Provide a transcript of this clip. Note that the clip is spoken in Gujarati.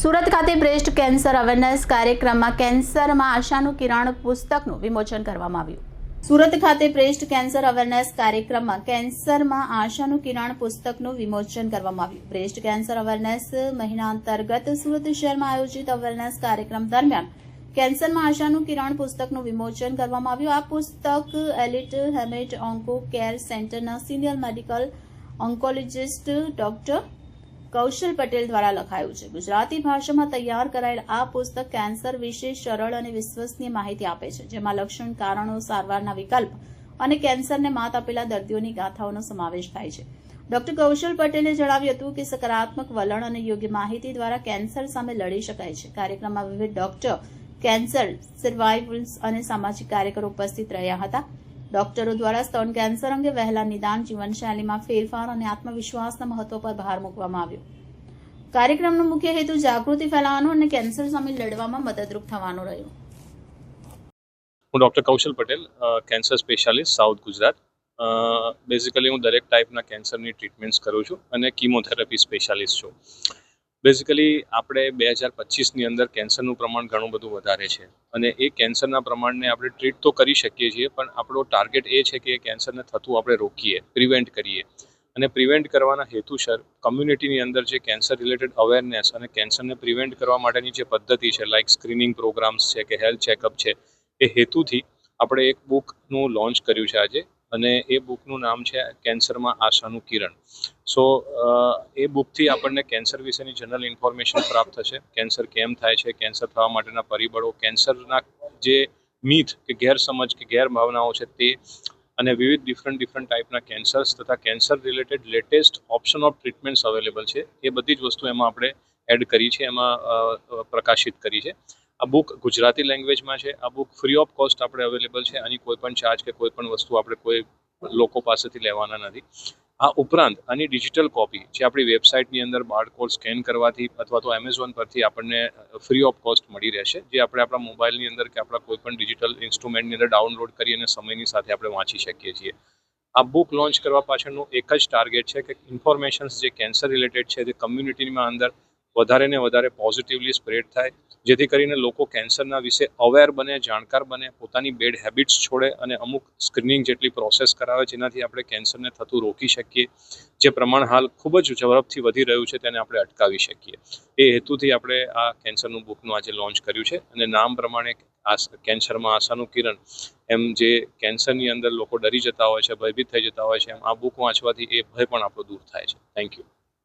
સુરત ખાતે બ્રેસ્ટ કેન્સર અવેરનેસ કાર્યક્રમમાં કેન્સરમાં આશાનું કિરણ પુસ્તકનું વિમોચન કરવામાં આવ્યું. સુરત ખાતે બ્રેસ્ટ કેન્સર અવેરનેસ કાર્યક્રમમાં કેન્સરમાં આશાનું કિરણ પુસ્તકનું વિમોચન કરવામાં આવ્યું. બ્રેસ્ટ કેન્સર અવેરનેસ મહિના અંતર્ગત સુરત શહેરમાં આયોજિત અવેરનેસ કાર્યક્રમ દરમિયાન કેન્સરમાં આશાનું કિરણ પુસ્તકનું વિમોચન કરવામાં આવ્યું. આ પુસ્તક એલિટ હેમેટ ઓન્કો કેર સેન્ટરના senior medical oncologist doctor Kaushal Patel દ્વારા લખાયું છે. ગુજરાતી ભાષામાં તૈયાર કરાયેલ આ પુસ્તક કેન્સર વિશે સરળ અને વિશ્વસનીય માહિતી આપે છે, જેમાં લક્ષણ, કારણો, સારવારના વિકલ્પ અને કેન્સરને માત આપેલા દર્દીઓની ગાથાઓનો સમાવેશ થાય છે. ડોક્ટર કૌશલ પટેલે જણાવ્યું હતું કે સકારાત્મક વલણ અને યોગ્ય માહિતી દ્વારા કેન્સર સામે લડી શકાય છે. કાર્યક્રમમાં વિવિધ ડોક્ટર, કેન્સર સર્વાઇવલ્સ અને સામાજિક કાર્યકરો ઉપસ્થિત રહ્યા હતા. ડોક્ટરો દ્વારા સ્તન કેન્સર અંગે વહેલા નિદાન, જીવનશૈલીમાં ફેરફાર અને આત્મવિશ્વાસના મહત્વ પર ભાર મૂકવામાં આવ્યો. કાર્યક્રમનો મુખ્ય હેતુ જાગૃતિ ફેલાવવાનો અને કેન્સર સામે લડવામાં મદદરૂપ થવાનો રહ્યો. હું doctor Kaushal Patel cancer specialist, South Gujarat. Basically હું દરેક ટાઈપના કેન્સરની ટ્રીટમેન્ટ્સ કરું છું અને કીમોથેરાપી સ્પેશિયાલિસ્ટ છું. બેઝિકલી આપણે બે હજાર પચીસની અંદર કેન્સરનું પ્રમાણ ઘણું બધું વધારે છે. અને એ કેન્સરના પ્રમાણને આપણે ટ્રીટ તો કરી શકીએ છીએ, પણ આપણો ટાર્ગેટ એ છે કે એ કેન્સરને થતું આપણે રોકીએ પ્રિવેન્ટ કરીએ. અને પ્રિવેન્ટ કરવાના હેતુસર કમ્યુનિટીની અંદર જે કેન્સર રિલેટેડ અવેરનેસ અને કેન્સરને પ્રિવેન્ટ કરવા માટેની જે પદ્ધતિ છે લાઇક સ્ક્રીનિંગ પ્રોગ્રામ્સ છે કે હેલ્થ ચેકઅપ છે, એ હેતુથી આપણે એક બુકનું લોન્ચ કર્યું છે આજે. અને એ બુકનું નામ છે કેન્સરમાં આશાનું કિરણ. સો એ બુકથી આપણને કેન્સર વિશેની જનરલ ઇન્ફોર્મેશન પ્રાપ્ત થશે. કેન્સર કેમ થાય છે? કેન્સર થવા માટેના પરિબળો, કેન્સરના જે મીથ કે ગેરસમજ કે ગેરભાવનાઓ છે તે અને વિવિધ ડિફરન્ટ ડિફરન્ટ ટાઈપના કેન્સર્સ તથા cancer related latest option of treatments available છે. એ બધી જ વસ્તુ એમાં આપણે એડ કરી છે, એમાં પ્રકાશિત કરી છે. આ બુક ગુજરાતી લેંગ્વેજમાં છે. આ બુક ફ્રી ઓફ કોસ્ટ આપણે અવેલેબલ છે. આની કોઈ પણ ચાર્જ કે કોઈ પણ વસ્તુ આપણે કોઈ લોકો પાસેથી લેવાના નથી. આ ઉપરાંત આની ડિજિટલ કોપી જે આપણી વેબસાઇટની અંદર બારકોડ સ્કેન કરવાથી અથવા તો એમેઝોન પરથી આપણને ફ્રી ઓફ કોસ્ટ મળી રહેશે. જે આપણે આપણા મોબાઈલની અંદર કે આપણા કોઈ પણ ડિજિટલ ઇન્સ્ટ્રુમેન્ટની અંદર ડાઉનલોડ કરી અને સમયની સાથે આપણે વાંચી શકીએ છીએ. આ બુક લોન્ચ કરવા પાછળનું એક જ ટાર્ગેટ છે કે ઇન્ફોર્મેશન્સ જે કેન્સર રિલેટેડ છે, જે કમ્યુનિટીમાં અંદર વધારે ને વધારે પોઝિટિવલી સ્પ્રેડ થાય, જેથી કરીને લોકો કેન્સરના વિશે અવેર બને, જાણકાર બને, પોતાની બેડ હેબિટ્સ છોડે અને અમુક સ્ક્રીનિંગ જેટલી પ્રોસેસ કરાવે જેનાથી આપણે કેન્સરને થતું રોકી શકીએ. જે પ્રમાણ હાલ ખૂબ જ ઝડપથી વધી રહ્યું છે તેને આપણે અટકાવી શકીએ. એ હેતુથી આપણે આ કેન્સરનું બુકનું આજે લોન્ચ કર્યું છે અને નામ પ્રમાણે કેન્સરમાં આશાનું કિરણ એમ જે કેન્સરની અંદર લોકો ડરી જતા હોય છે, ભયભીત થઈ જતા હોય છે, એમ આ બુક વાંચવાથી એ ભય પણ આપણો દૂર થાય છે. Thank you